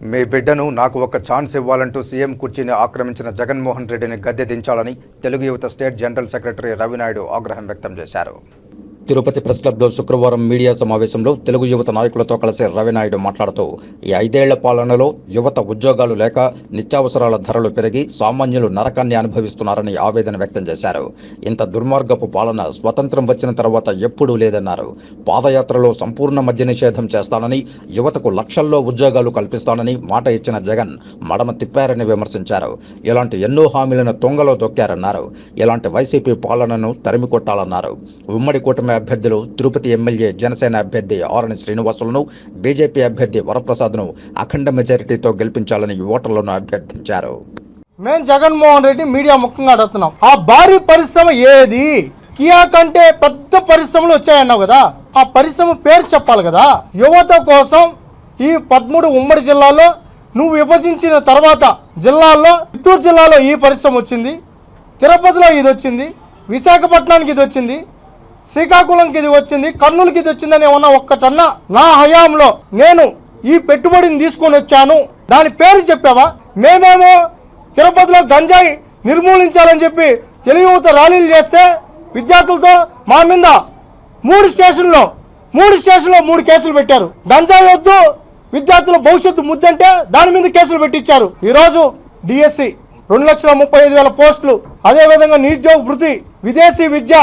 మీ బిడ్డను నాకు ఒక ఛాన్స్ ఇవ్వాలంటూ సీఎం కుర్చీని ఆక్రమించిన జగన్మోహన్ రెడ్డిని గద్దె దించాలని తెలుగు యువత స్టేట్ జనరల్ సెక్రటరీ రవినాయుడు ఆగ్రహం వ్యక్తం చేశారు. తిరుపతి ప్రెస్ క్లబ్లో శుక్రవారం మీడియా సమావేశంలో తెలుగు యువత నాయకులతో కలిసి రవినాయుడు మాట్లాడుతూ ఈ ఐదేళ్ళ పాలనలో యువత ఉద్యోగాలు లేక నిత్యావసరాల ధరలు పెరిగి సామాన్యులు నరకాన్ని అనుభవిస్తున్నారని ఆవేదన వ్యక్తం చేశారు. ఇంత దుర్మార్గపు పాలన స్వతంత్రం వచ్చిన తర్వాత ఎప్పుడూ లేదన్నారు. పాదయాత్రలో సంపూర్ణ మద్య నిషేధం చేస్తానని యువతకు లక్షల్లో ఉద్యోగాలు కల్పిస్తానని మాట ఇచ్చిన జగన్ మడమ తిప్పారని విమర్శించారు. ఇలాంటి ఎన్నో హామీలను తొంగలో దొక్కారన్నారు ఇలాంటి వైసీపీ పాలనను తరిమి కొట్టాలన్నారు ఉమ్మడి కూటమి అభ్యర్థులు తిరుపతి ఎమ్మెల్యే జనసేన అభ్యర్థి ఆరణి శ్రీనివాసులను బీజేపీ అభ్యర్థి వరప్రసాద్ను అఖండ మెజారిటీతో గెలిపించాలని ఓటర్లను అభ్యర్థించారు. మేము జగన్మోహన్ రెడ్డి మీడియా ముఖంగా అడుగుతున్నాం. ఆ భారీ పరిశ్రమ ఏది? కియా కంటే పెద్ద పరిశ్రమలు వచ్చాయన్నావు కదా? ఆ పరిశ్రమ పేరు చెప్పాలి కదా? యువత కోసం ఈ పదమూడు ఉమ్మడి జిల్లాలో నువ్వు విభజించిన తర్వాత జిల్లాల్లో చిత్తూరు జిల్లాలో ఈ పరిశ్రమ వచ్చింది. తిరుపతిలో ఇది వచ్చింది. విశాఖపట్నానికి ఇది వచ్చింది. శ్రీకాకుళంకి ఇది వచ్చింది కర్నూలుకి ఇది వచ్చిందని ఏమన్నా ఒక్కటన్నా నా హయాంలో నేను ఈ పెట్టుబడిని తీసుకొని వచ్చాను. దాని పేరు చెప్పావా? మేమేమో తిరుపతిలో గంజాయి నిర్మూలించాలని చెప్పి తెలుగు యువత ర్యాలీలు చేస్తే విద్యార్థులతో మా మీద మూడు స్టేషన్లో మూడు స్టేషన్లో మూడు కేసులు పెట్టారు. గంజాయి వద్దు విద్యార్థుల భవిష్యత్తు ముద్దంటే దాని మీద కేసులు పెట్టించారు. ఈరోజు డిఎస్సి రెండు లక్షల ముప్పై ఐదు వేల పోస్టులు అదేవిధంగా నిరుద్యోగ వృత్తి విదేశీ విద్య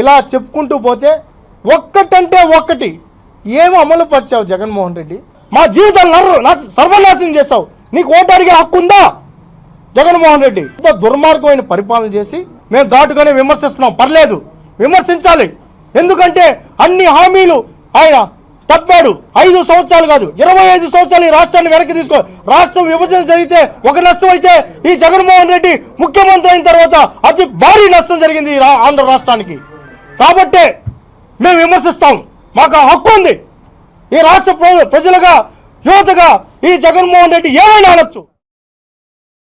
ఇలా చెప్పుకుంటూ పోతే ఒక్కటంటే ఒక్కటి ఏం అమలు పరిచావు జగన్మోహన్ రెడ్డి? మా జీవితాలు నర్ర నా సర్వనాశనం చేసావు నీకు ఓటు అడిగే హక్కు ఉందా? జగన్మోహన్ రెడ్డి ఇంత దుర్మార్గమైన పరిపాలన చేసి మేము ఘాటుగానే విమర్శిస్తున్నాం. పర్లేదు విమర్శించాలి. ఎందుకంటే అన్ని హామీలు ఆయన తప్పాడు. ఐదు సంవత్సరాలు కాదు ఇరవై ఐదు సంవత్సరాలు ఈ రాష్ట్రాన్ని వెనక్కి తీసుకో రాష్ట్రం విభజన జరిగితే ఒక నష్టం అయితే ఈ జగన్మోహన్ రెడ్డి ముఖ్యమంత్రి అయిన తర్వాత అతి భారీ నష్టం జరిగింది ఆంధ్ర రాష్ట్రానికి. కాబట్టే మేము విమర్శిస్తాం. మాకు ఆ హక్కు ఉంది. ఈ రాష్ట్ర ప్రజలుగా యువతగా ఈ జగన్మోహన్ రెడ్డి ఏమైనా అనొచ్చు.